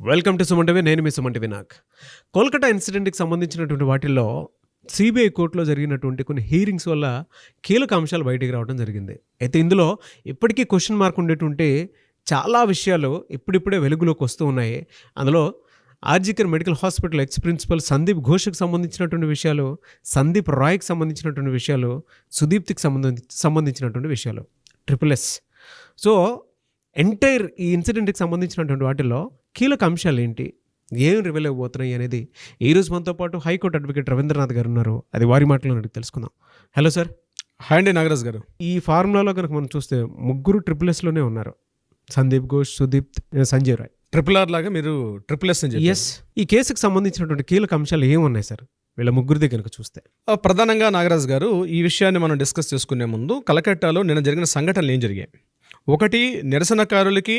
Welcome to సుమంటివి నేను మీ సుమంటి వినాక్ కోల్కతా ఇన్సిడెంట్కి సంబంధించినటువంటి వాటిల్లో సిబిఐ కోర్టులో జరిగినటువంటి కొన్ని హీరింగ్స్ వల్ల కీలక అంశాలు బయటికి రావడం జరిగింది. అయితే ఇందులో ఇప్పటికీ క్వశ్చన్ మార్క్ ఉండేటువంటి చాలా విషయాలు ఇప్పుడిప్పుడే వెలుగులోకి వస్తూ ఉన్నాయి. అందులో RG Kar medical hospital ex principal Sandeep ఘోష్కి సంబంధించినటువంటి విషయాలు సందీప్ రాయ్కి సంబంధించినటువంటి విషయాలు సుదీప్తికి సంబంధించి సంబంధించినటువంటి విషయాలు. Triple S. సో ఎంటైర్ ఈ ఇన్సిడెంట్కి సంబంధించినటువంటి వాటిల్లో కీలక అంశాలు ఏంటి? ఏం రివీల్ అయిపోతున్నాయి అనేది ఈ రోజు మనతో పాటు హైకోర్టు అడ్వకేట్ రవీంద్రనాథ్ గారు ఉన్నారు. అది వారి మాటలో అడిగి తెలుసుకుందాం. హలో సార్ హాయ్ అండి నాగరాజ్ గారు. ఈ ఫార్ములాలో కనుక మనం చూస్తే ముగ్గురు ట్రిపుల్ ఎస్లోనే ఉన్నారు. సందీప్ ఘోష్ సుదీప్ సంజయ్ రాయ్. ట్రిపుల్ ఆర్ లాగా మీరు ట్రిపుల్ ఎస్ ఎస్ ఈ కేసుకు సంబంధించినటువంటి కీలక అంశాలు ఏమున్నాయి సార్ వీళ్ళ ముగ్గురిది కనుక చూస్తే. ప్రధానంగా నాగరాజ్ గారు ఈ విషయాన్ని మనం డిస్కస్ చేసుకునే ముందు కలకట్టాలో నిన్న జరిగిన సంఘటనలు ఏం జరిగాయి? ఒకటి నిరసనకారులకి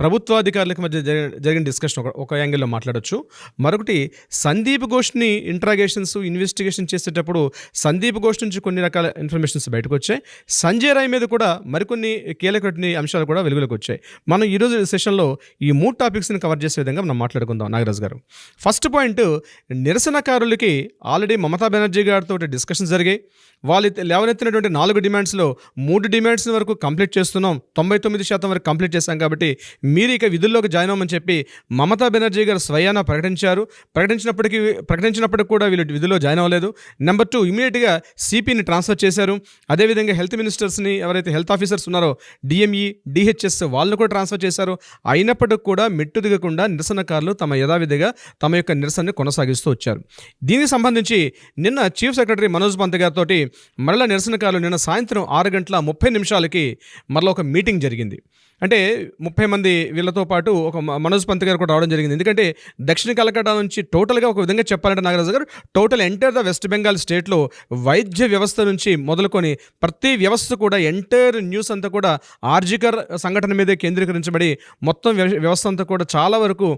ప్రభుత్వాధికారులకి మధ్య జరిగిన డిస్కషన్ ఒక ఒక యాంగిల్లో మాట్లాడొచ్చు. మరొకటి సందీప్ ఘోష్ని ఇంట్రాగేషన్స్ ఇన్వెస్టిగేషన్ చేసేటప్పుడు సందీప్ ఘోష్ నుంచి కొన్ని రకాల ఇన్ఫర్మేషన్స్ బయటకు వచ్చాయి సంజయ్ రాయ్ మీద కూడా మరికొన్ని కీలకటి అంశాలు కూడా వెలుగులోకి వచ్చాయి మనం ఈరోజు సెషన్లో ఈ మూడు టాపిక్స్ని కవర్ చేసే విధంగా మనం మాట్లాడుకుందాం. నాగరాజ్ గారు. ఫస్ట్ పాయింట్ నిరసనకారులకి ఆల్రెడీ మమతా బెనర్జీ గారితో డిస్కషన్ జరిగాయి. వాళ్ళు లేవనెత్తినటువంటి నాలుగు డిమాండ్స్లో మూడు డిమాండ్స్ వరకు కంప్లీట్ చేస్తున్నాం. తొంభై తొమ్మిది శాతం వరకు కంప్లీట్ చేశాం కాబట్టి మీరు ఇక విధుల్లోకి జాయిన్ అవ్వమని చెప్పి మమతా బెనర్జీ గారు స్వయాన ప్రకటించారు. ప్రకటించినప్పటికీ ప్రకటించినప్పటికి కూడా వీళ్ళు విధుల్లో జాయిన్ అవ్వలేదు. నెంబర్ టూ ఇమీడియట్గా సిపిని ట్రాన్స్ఫర్ చేశారు. అదేవిధంగా హెల్త్ మినిస్టర్స్ని ఎవరైతే హెల్త్ ఆఫీసర్స్ ఉన్నారో డిఎంఈ డిహెచ్ఎస్ వాళ్ళని కూడా ట్రాన్స్ఫర్ చేశారు. అయినప్పటికి కూడా మెట్టు దిగకుండా నిరసనకారులు తమ యథావిధిగా తమ యొక్క నిరసనని కొనసాగిస్తూ వచ్చారు. దీనికి సంబంధించి నిన్న చీఫ్ సెక్రటరీ మనోజ్ పంత్ గారితో మరల నిరసనకారులు నిన్న సాయంత్రం ఆరు గంటల ముప్పై నిమిషాలకి మరల ఒక మీటింగ్ జరిగింది. అంటే ముప్పై మంది వీళ్ళతో పాటు ఒక మనోజ్ పంత్ గారు కూడా రావడం జరిగింది. ఎందుకంటే దక్షిణ కలకట్టా నుంచి టోటల్గా ఒక విధంగా చెప్పాలంటే Nagaraju garu total entire the west Bengal స్టేట్లో వైద్య వ్యవస్థ నుంచి మొదలుకొని ప్రతి వ్యవస్థ కూడా ఎంటైర్ న్యూస్ అంతా కూడా ఆర్జికర్ సంఘటన మీదే కేంద్రీకరించబడి మొత్తం వ్యవస్థ అంతా కూడా చాలా వరకు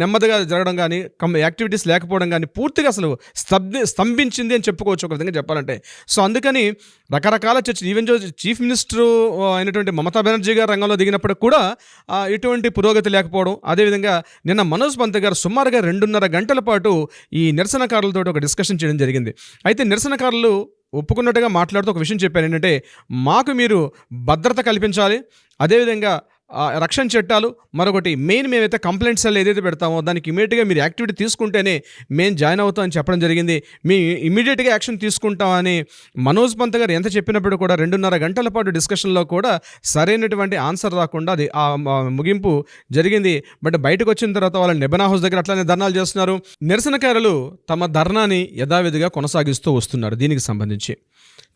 నెమ్మదిగా జరగడం కానీ కమ్ యాక్టివిటీస్ లేకపోవడం కానీ పూర్తిగా అసలు స్తబ్ది స్తంభించింది అని చెప్పుకోవచ్చు ఒక విధంగా చెప్పాలంటే. సో అందుకని రకరకాల చర్చలు ఈవెన్ చీఫ్ మినిస్టర్ అయినటువంటి మమతా బెనర్జీ గారు రంగం రంగంలో దిగినప్పుడు కూడా ఎటువంటి పురోగతి లేకపోవడం అదేవిధంగా నిన్న మనోజ్ పంత్ గారు సుమారుగా రెండున్నర గంటల పాటు ఈ నిరసనకారులతో ఒక డిస్కషన్ చేయడం జరిగింది. అయితే నిరసనకారులు ఒప్పుకున్నట్టుగా మాట్లాడుతూ ఒక విషయం చెప్పారు. ఏంటంటే మాకు మీరు భద్రత కల్పించాలి అదేవిధంగా రక్షణ చట్టాలు మరొకటి మెయిన్ మేమైతే కంప్లైంట్ సెల్ ఏదైతే పెడతామో దానికి ఇమీడియట్గా మీరు యాక్టివిటీ తీసుకుంటేనే మేము జాయిన్ అవుతామని చెప్పడం జరిగింది. మీ ఇమీడియట్గా యాక్షన్ తీసుకుంటామని మనోజ్ పంత్ గారు ఎంత చెప్పినప్పుడు కూడా రెండున్నర గంటల పాటు డిస్కషన్లో కూడా సరైనటువంటి ఆన్సర్ రాకుండా అది ఆ ముగింపు జరిగింది. బట్ బయటకు వచ్చిన తర్వాత వాళ్ళ నిబనా హౌస్ దగ్గర అట్లానే ధర్నాలు చేస్తున్నారు. నిరసనకారులు తమ ధర్నాని యథావిధిగా కొనసాగిస్తూ వస్తున్నారు దీనికి సంబంధించి.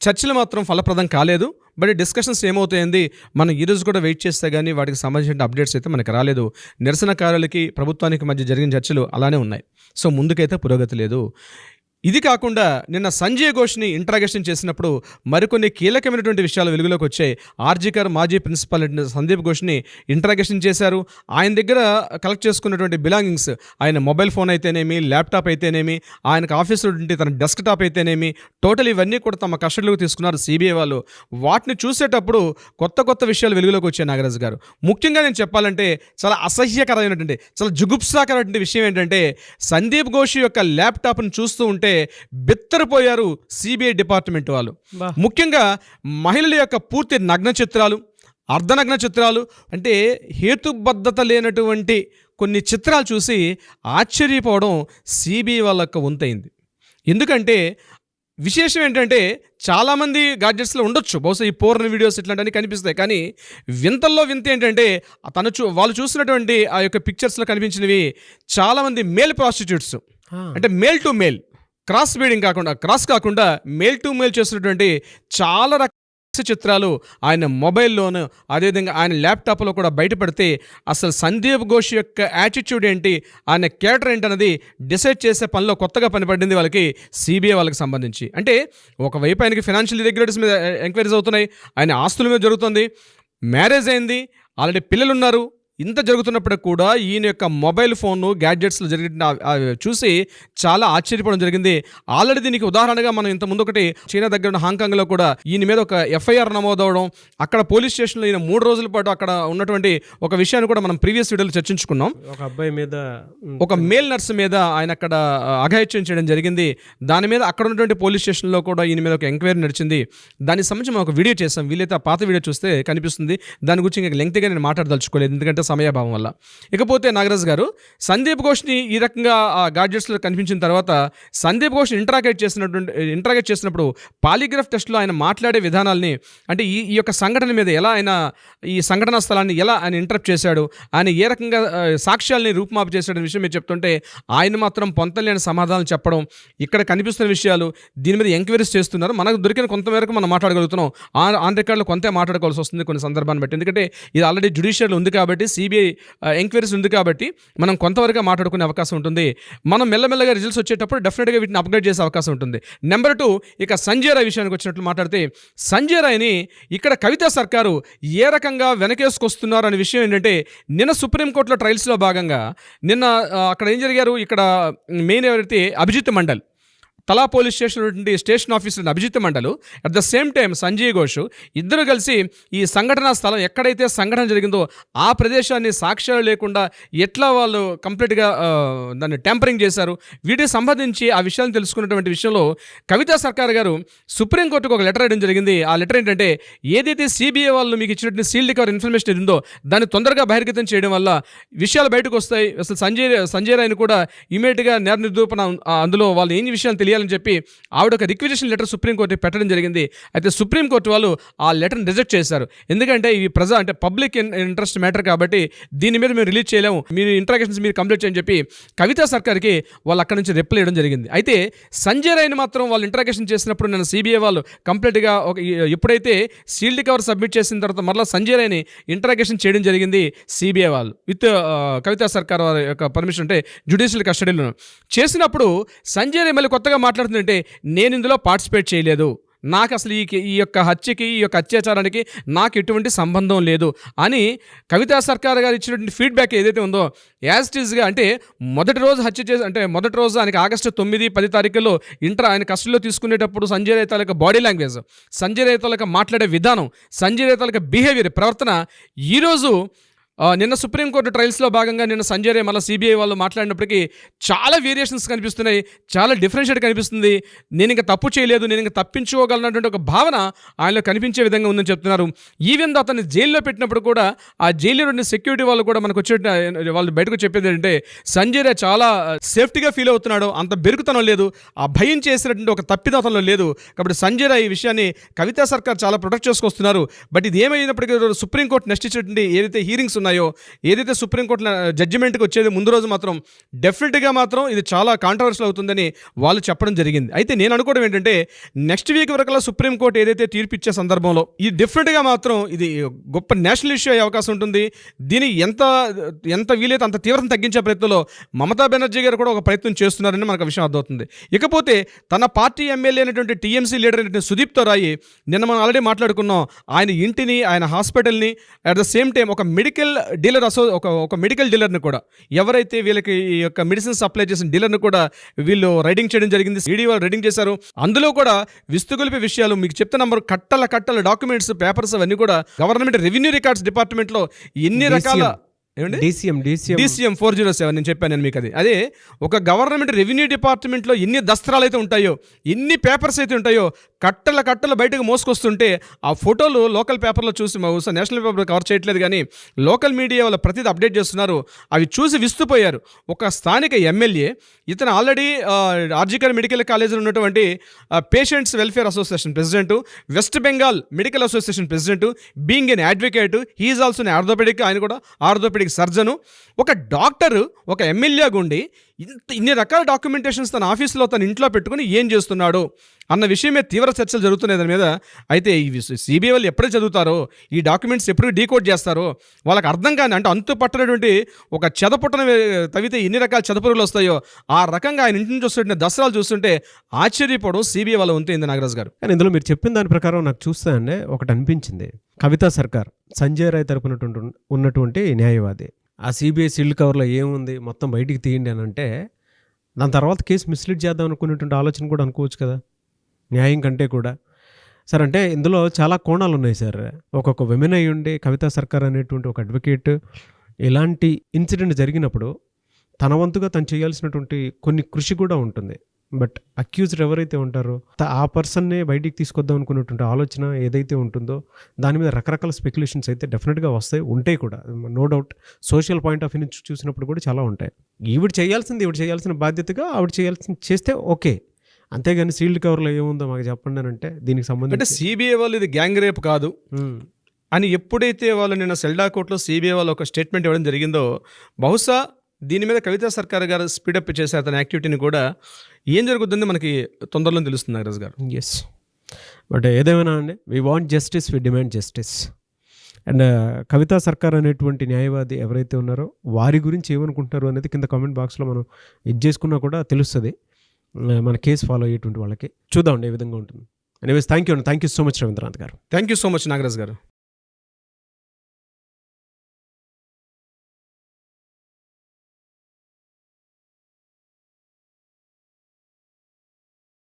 చర్చలు మాత్రం ఫలప్రదం కాలేదు. బట్ డిస్కషన్స్ ఏమవుతాయండి? మనం ఈ రోజు కూడా వెయిట్ చేస్తే కానీ వాటికి సంబంధించిన అప్డేట్స్ అయితే మనకి రాలేదు. నిరసనకారులకి ప్రభుత్వానికి మధ్య జరిగిన చర్చలు అలానే ఉన్నాయి. సో ముందుకైతే పురోగతి లేదు. ఇది కాకుండా నిన్న సంజయ్ ఘోష్ని ఇంట్రాగేషన్ చేసినప్పుడు మరికొన్ని కీలకమైనటువంటి విషయాలు వెలుగులోకి వచ్చాయి. ఆర్జికర్ మాజీ ప్రిన్సిపల్ సందీప్ ఘోష్ని ఇంట్రాగేషన్ చేశారు. ఆయన దగ్గర కలెక్ట్ చేసుకున్నటువంటి బిలాంగింగ్స్ ఆయన మొబైల్ ఫోన్ అయితేనేమి ల్యాప్టాప్ అయితేనేమి ఆయనకు ఆఫీసులో ఉంటే తన డెస్క్టాప్ అయితేనేమి టోటల్ ఇవన్నీ కూడా తమ కస్టడీలోకి తీసుకున్నారు సిబిఐ వాళ్ళు. వాటిని చూసేటప్పుడు కొత్త కొత్త విషయాలు వెలుగులోకి వచ్చాయి నాగరాజు గారు. ముఖ్యంగా నేను చెప్పాలంటే చాలా అసహ్యకరమైనటువంటి చాలా జుగుప్సాకరమైనటువంటి విషయం ఏంటంటే సందీప్ ఘోష్ యొక్క ల్యాప్టాప్ను చూస్తూ ఉంటే బిత్తరపోయారు సిబిఐ డిపార్ట్మెంట్ వాళ్ళు. ముఖ్యంగా మహిళల యొక్క పూర్తి నగ్న చిత్రాలు అర్ధనగ్న చిత్రాలు అంటే హేతుబద్ధత లేనటువంటి కొన్ని చిత్రాలు చూసి ఆశ్చర్యపోవడం సిబిఐ వాళ్ళ యొక్క వంతైంది. ఎందుకంటే విశేషం ఏంటంటే చాలామంది గాడ్జెట్స్లో ఉండొచ్చు. బహుశా ఈ పోర్న్ వీడియోస్ ఇట్లాంటివన్నీ కనిపిస్తాయి. కానీ వింతల్లో వింత ఏంటంటే తను చూ వాళ్ళు చూసినటువంటి ఆ యొక్క పిక్చర్స్లో కనిపించినవి చాలామంది మేల్ ప్రాస్టిట్యూట్స్. అంటే male to male. Cross breeding కాకుండా క్రాస్ కాకుండా మేల్ టు మేల్ చేస్తున్నటువంటి చాలా రకాల చిత్రాలు ఆయన మొబైల్లోను అదేవిధంగా ఆయన ల్యాప్టాప్లో కూడా బయటపడితే అసలు సందీప్ ఘోష్ యొక్క యాటిట్యూడ్ ఏంటి ఆయన క్యారెక్టర్ ఏంటన్నది డిసైడ్ చేసే పనిలో కొత్తగా పనిపడింది వాళ్ళకి సిబిఐ వాళ్ళకి సంబంధించి. అంటే ఒకవైపు ఆయనకి ఫినాన్షియల్ రెగ్యులేటర్స్ మీద ఎంక్వైరీస్ అవుతున్నాయి ఆయన ఆస్తుల మీద జరుగుతుంది మ్యారేజ్ అయింది ఆల్రెడీ పిల్లలు ఉన్నారు ఇంత జరుగుతున్నప్పటికి కూడా ఈయన యొక్క మొబైల్ ఫోన్ గ్యాడ్జెట్స్లో జరిగిన చూసి చాలా ఆశ్చర్యపోవడం జరిగింది. ఆల్రెడీ దీనికి ఉదాహరణగా మనం ఇంత ముందు ఒకటి చైనా దగ్గర ఉన్న హాంకాంగ్లో కూడా ఈయన మీద ఒక ఎఫ్ఐఆర్ నమోదవడం అక్కడ పోలీస్ స్టేషన్లో ఈయన మూడు రోజుల పాటు అక్కడ ఉన్నటువంటి ఒక విషయాన్ని కూడా మనం ప్రీవియస్ వీడియోలో చర్చించుకున్నాం. ఒక అబ్బాయి మీద ఒక మేల్ నర్స్ మీద ఆయన అక్కడ అఘాయిత్యం చేయడం జరిగింది. దాని మీద అక్కడ ఉన్నటువంటి పోలీస్ స్టేషన్లో కూడా ఈయన మీద ఒక ఎంక్వైరీ నడిచింది. దానికి సంబంధించి మనం ఒక వీడియో చేస్తాం వీలైతే ఆ పాత వీడియో చూస్తే కనిపిస్తుంది. దాని గురించి ఇంకా లెంగ్త్గా నేను మాట్లాడదలుచుకోలేదు. ఎందుకంటే సమయాభావం వల్ల. ఇకపోతే నాగరాజ్ గారు సందీప్ ఘోష్ని ఈ రకంగా ఆ గాడ్జెట్స్లో కనిపించిన తర్వాత సందీప్ ఘోష్ ఇంటరాగేట్ చేసినటువంటి ఇంటరాగేట్ చేసినప్పుడు పాలిగ్రాఫ్ టెస్ట్లో ఆయన మాట్లాడే విధానాల్ని అంటే ఈ ఈ యొక్క సంఘటన మీద ఎలా ఆయన ఈ సంఘటనా స్థలాన్ని ఎలా ఆయన ఇంటరప్ట్ చేశాడు ఆయన ఏ రకంగా సాక్ష్యాల్ని రూపుమాపు చేశాడనే విషయం మీరు చెప్తుంటే ఆయన మాత్రం పొంతలేని సమాధానం చెప్పడం ఇక్కడ కనిపిస్తున్న విషయాలు దీని మీద ఎంక్వైరీస్ చేస్తున్నారు. మనకు దొరికిన కొంతమేరకు మనం మాట్లాడగలుగుతున్నాం. ఆన్ రికార్డులో కొంతే మాట్లాడుకోవాల్సి వస్తుంది కొన్ని సందర్భాన్ని బట్టి. ఎందుకంటే ఇది ఆల్రెడీ జుడిషియల్ ఉంది కాబట్టి సిబిఐ ఎంక్వైరీస్ ఉంది కాబట్టి మనం కొంతవరకు మాట్లాడుకునే అవకాశం ఉంటుంది. మనం మెల్లమెల్లగా రిజల్ట్స్ వచ్చేటప్పుడు డెఫినెట్గా వీటిని అప్గ్రేడ్ చేసే అవకాశం ఉంటుంది. నెంబర్ టూ ఇక సంజయ్ రాయ్ విషయానికి వచ్చినట్లు మాట్లాడితే సంజయ్ రాయ్ని ఇక్కడ కవితా సర్కారు ఏ రకంగా వెనకేసుకొస్తున్నారు అనే విషయం ఏంటంటే నిన్న సుప్రీంకోర్టులో ట్రయల్స్లో భాగంగా నిన్న అక్కడ ఏం జరిగారు? ఇక్కడ మెయిన్ ఎవరైతే అభిజిత్ మండల్ తలా పోలీస్ స్టేషన్ నుండి station officer Abhijit Mandal at the same time Sanjay Ghosh ఇద్దరు కలిసి ఈ సంఘటనా స్థలం ఎక్కడైతే సంఘటన జరిగిందో ఆ ప్రదేశాన్ని సాక్ష్యాలు లేకుండా ఎట్లా వాళ్ళు కంప్లీట్గా దాన్ని ట్యాంపరింగ్ చేశారు వీటికి సంబంధించి ఆ విషయాన్ని తెలుసుకున్నటువంటి విషయంలో కవితా సర్కార్ గారు సుప్రీంకోర్టుకు ఒక లెటర్ రాయడం జరిగింది. ఆ లెటర్ ఏంటంటే ఏదైతే సిబిఐ వాళ్ళు మీకు ఇచ్చినటువంటి సీల్డ్ కవర్ ఇన్ఫర్మేషన్ ఉందో దాన్ని తొందరగా బహిర్గతం చేయడం వల్ల విషయాలు బయటకు వస్తాయి. అసలు సంజయ్ సంజయ్ రాయని కూడా ఇమీడియట్గా నేర నిరూపణ అందులో వాళ్ళు ఏం విషయాలు చేయాలని చెప్పి ఆవిడ ఒక రిక్విజేషన్ లెటర్ సుప్రీంకోర్టుకి పెట్టడం జరిగింది. అయితే సుప్రీంకోర్టు వాళ్ళు ఆ లెటర్ని రిజెక్ట్ చేశారు. ఎందుకంటే ఇవి ప్రజా అంటే పబ్లిక్ ఇంట్రెస్ట్ మ్యాటర్ కాబట్టి దీని మీద మేము రిలీజ్ చేయలేము. మీరు ఇంట్రాగేషన్స్ మీరు కంప్లీట్ చేయని చెప్పి కవితా సర్కార్కి వాళ్ళు అక్కడ నుంచి రిప్లై ఇవ్వడం జరిగింది. అయితే సంజయ్ రాయ్ని మాత్రం వాళ్ళు ఇంట్రాగేషన్ చేసినప్పుడు నేను సిబిఐ వాళ్ళు కంప్లీట్గా ఒక ఎప్పుడైతే సీల్డ్ కవర్ సబ్మిట్ చేసిన తర్వాత మరలా సంజయ్ రాయ్ని ఇంట్రాగేషన్ చేయడం జరిగింది సిబిఐ వాళ్ళు. విత్ కవితా సర్కార్ వారి యొక్క పర్మిషన్ అంటే జ్యుడిషియల్ కస్టడీలో చేసినప్పుడు సంజయ్ రాయ్ మళ్ళీ కొత్తగా మాట్లాడుతుందంటే నేను ఇందులో పార్టిసిపేట్ చేయలేదు. నాకు అసలు ఈ ఈ యొక్క హత్యకి ఈ యొక్క అత్యాచారానికి నాకు ఎటువంటి సంబంధం లేదు అని కవితా సర్కార్ గారు ఇచ్చినటువంటి ఫీడ్బ్యాక్ ఏదైతే ఉందో యాజ్ టీజ్గా అంటే మొదటి రోజు హత్య చేసి అంటే మొదటి రోజు ఆయనకి ఆగస్టు తొమ్మిది పది తారీఖులో ఇంటర్ ఆయన కస్టడీలో తీసుకునేటప్పుడు సంజయ్ రైతాల యొక్క బాడీ లాంగ్వేజ్ సంజయ్ రైతాల యొక్క మాట్లాడే విధానం సంజయ్ రైతాల యొక్క బిహేవియర్ ప్రవర్తన ఈరోజు నిన్న సుప్రీంకోర్టు ట్రయల్స్లో భాగంగా నిన్న సంజయ్ రే మళ్ళీ సిబిఐ వాళ్ళు మాట్లాడినప్పటికీ చాలా వేరియేషన్స్ కనిపిస్తున్నాయి చాలా డిఫరెన్షియేట్ కనిపిస్తుంది. నేను ఇంకా తప్పు చేయలేదు నేను ఇంకా తప్పించుకోగలనటువంటి ఒక భావన ఆయనలో కనిపించే విధంగా ఉందని చెప్తున్నారు. ఈవెన్ దో అతన్ని జైల్లో పెట్టినప్పుడు కూడా ఆ జైల్లో ఉండే సెక్యూరిటీ వాళ్ళు కూడా మనకు వచ్చే వాళ్ళు బయటకు చెప్పేది ఏంటంటే సంజయ్ రే చాలా సేఫ్టీగా ఫీల్ అవుతున్నాడు అంత బెరుకుతనం లేదు ఆ భయం చేసినటువంటి ఒక తప్పిదతంలో లేదు. కాబట్టి సంజయ్ రే ఈ విషయాన్ని కవితా సర్కార్ చాలా ప్రొటెక్ట్ చేసుకొస్తున్నారు. బట్ ఇది ఏమైనప్పటికీ సుప్రీంకోర్టు నెక్స్ట్ ఇచ్చినటువంటి ఏదైతే హీరింగ్స్ ఉన్నాయి ఏదైతే సుప్రీంకోర్టు జడ్జిమెంట్కి వచ్చేది ముందు రోజు మాత్రం డెఫినెట్గా మాత్రం ఇది చాలా కాంట్రవర్షియల్ అవుతుందని వాళ్ళు చెప్పడం జరిగింది. అయితే నేను అనుకోవడం ఏంటంటే నెక్స్ట్ వీక్ వరకల్లా సుప్రీంకోర్టు ఏదైతే తీర్పు ఇచ్చే సందర్భంలో ఇది డెఫినెట్గా మాత్రం ఇది గొప్ప నేషనల్ ఇష్యూ అయ్యే అవకాశం ఉంటుంది. దీని ఎంత ఎంత వీలైతే అంత తీవ్రతను తగ్గించే ప్రయత్నంలో మమతా బెనర్జీ గారు కూడా ఒక ప్రయత్నం చేస్తున్నారని మనకు విషయం అర్థమవుతుంది. ఇకపోతే తన పార్టీ ఎమ్మెల్యే అయినటువంటి టీఎంసీ లీడర్ అయినటువంటి సుదీప్తో రాయి నిన్న మనం ఆల్రెడీ మాట్లాడుకున్నాం ఆయన ఇంటిని ఆయన హాస్పిటల్ని అట్ ద సేమ్ టైం ఒక మెడికల్ డీలర్ అసో ఒక ఒక మెడికల్ డీలర్ని కూడా. ఎవరైతే వీళ్ళకి ఈ యొక్క మెడిసిన్ సప్లై చేసిన డీలర్ని కూడా వీళ్ళు రైడింగ్ చేయడం జరిగింది. సిడీ వాళ్ళు రైడింగ్ చేశారు. అందులో కూడా విస్తుగొలిపే విషయాలు మీకు చెప్తే నంబర్ కట్టల కట్టల డాక్యుమెంట్స్ పేపర్స్ అవన్నీ కూడా గవర్నమెంట్ రెవెన్యూ రికార్డ్స్ డిపార్ట్మెంట్లో ఎన్ని రకాల DCM DCM DCM four zero seven నేను చెప్పాను నేను మీకు అది అదే ఒక గవర్నమెంట్ రెవెన్యూ డిపార్ట్మెంట్లో ఎన్ని దస్త్రాలు అయితే ఉంటాయో ఎన్ని పేపర్స్ అయితే ఉంటాయో కట్టల కట్టలు బయటకు మోసుకొస్తుంటే ఆ ఫోటోలు లోకల్ పేపర్లో చూసి మా ఊసా నేషనల్ పేపర్ కవర్ చేయట్లేదు కానీ లోకల్ మీడియా వాళ్ళు ప్రతిదీ అప్డేట్ చేస్తున్నారు. అవి చూసి విస్తుపోయారు. ఒక స్థానిక ఎమ్మెల్యే ఇతను ఆల్రెడీ ఆర్జికర్ మెడికల్ కాలేజీలో ఉన్నటువంటి patients welfare association president west Bengal medical association president being an advocate he's also orthopedic ఆయన కూడా ఆర్థోపెడిక్ సర్జను ఒక డాక్టర్ ఒక ఎమ్మెల్యేగా ఉండి ఇంత ఇన్ని రకాల డాక్యుమెంటేషన్స్ తన ఆఫీస్లో తన ఇంట్లో పెట్టుకుని ఏం చేస్తున్నాడు అన్న విషయమే తీవ్ర చర్చలు జరుగుతున్నాయి దాని మీద. అయితే ఈ సిబిఐ వాళ్ళు ఎప్పుడు చదువుతారో ఈ డాక్యుమెంట్స్ ఎప్పుడు డీకోడ్ చేస్తారో వాళ్ళకి అర్థం కాని అంటే అంతు పట్టనటువంటి ఒక చెదపుట్టన తవ్వితే ఎన్ని రకాల చెదపురుగులు వస్తాయో ఆ రకంగా ఆయన ఇంటి నుంచి వస్తుంటే దసరాలు చూస్తుంటే ఆశ్చర్యపోవడం సిబిఐ వాళ్ళ ఉంటుంది నాగరాజ్ గారు. కానీ ఇందులో మీరు చెప్పిన దాని ప్రకారం నాకు చూస్తే ఒకటి అనిపించింది. కవితా సర్కార్ సంజయ్ రాయ్ తరపున ఉన్నటువంటి న్యాయవాది. ఆ సిబిఐ సీల్డ్ కవర్లో ఏముంది? మొత్తం బయటికి తీయండి అని అంటే దాని తర్వాత కేసు మిస్లీడ్ చేద్దాం అనుకునేటువంటి ఆలోచన కూడా అనుకోవచ్చు కదా? న్యాయం కంటే కూడా. సార్ అంటే ఇందులో చాలా కోణాలు ఉన్నాయి సార్. ఒక్కొక్క విమెన్ అయి ఉండి కవితా సర్కార్ అనేటువంటి ఒక అడ్వకేట్ ఇలాంటి ఇన్సిడెంట్ జరిగినప్పుడు తన వంతుగా తను చేయాల్సినటువంటి కొన్ని కృషి కూడా ఉంటుంది. బట్ అక్యూజ్డ్ ఎవరైతే ఉంటారో ఆ పర్సన్నే బయటికి తీసుకొద్దాం అనుకున్నటువంటి ఆలోచన ఏదైతే ఉంటుందో దాని మీద రకరకాల స్పెక్యులేషన్స్ అయితే డెఫినెట్గా వస్తాయి ఉంటాయి కూడా. No doubt social point of view నుంచి చూసినప్పుడు కూడా చాలా ఉంటాయి. ఈవిడ చేయాల్సింది ఈవిడ చేయాల్సిన బాధ్యతగా ఆవిడ చేయాల్సింది చేస్తే ఓకే. అంతేగాని సీల్డ్ కవర్లో ఏముందో మాకు చెప్పండి అని అంటే దీనికి అంటే సంబంధించి సిబిఐ వాళ్ళు ఇది గ్యాంగ్ రేప్ కాదు. అని ఎప్పుడైతే వాళ్ళు నిన్న సెల్డా కోర్టులో సిబిఐ వాళ్ళు ఒక స్టేట్మెంట్ ఇవ్వడం జరిగిందో బహుశా దీని మీద కవితా సర్కార్ గారు స్పీడప్ చేసే అతని యాక్టివిటీని కూడా. ఏం జరుగుతుందో మనకి తొందరలో తెలుస్తుంది నాగరాజ్ గారు? ఎస్ బట్ ఏదేమైనా అండి we want justice we demand justice and Kavita Sarkar అనేటువంటి న్యాయవాది ఎవరైతే ఉన్నారో వారి గురించి ఏమనుకుంటున్నారు అనేది కింద కామెంట్ బాక్స్లో మనం ఇది చేసుకున్నా కూడా తెలుస్తుంది. Uh, మన కేసు ఫాలో అయ్యేటువంటి వాళ్ళకి చూద్దామండి ఏ విధంగా ఉంటుంది. ఎనీవేస్ థ్యాంక్ యూ అండి. Thank you so much Rabindranath garu. Thank you so much Nagaraj garu.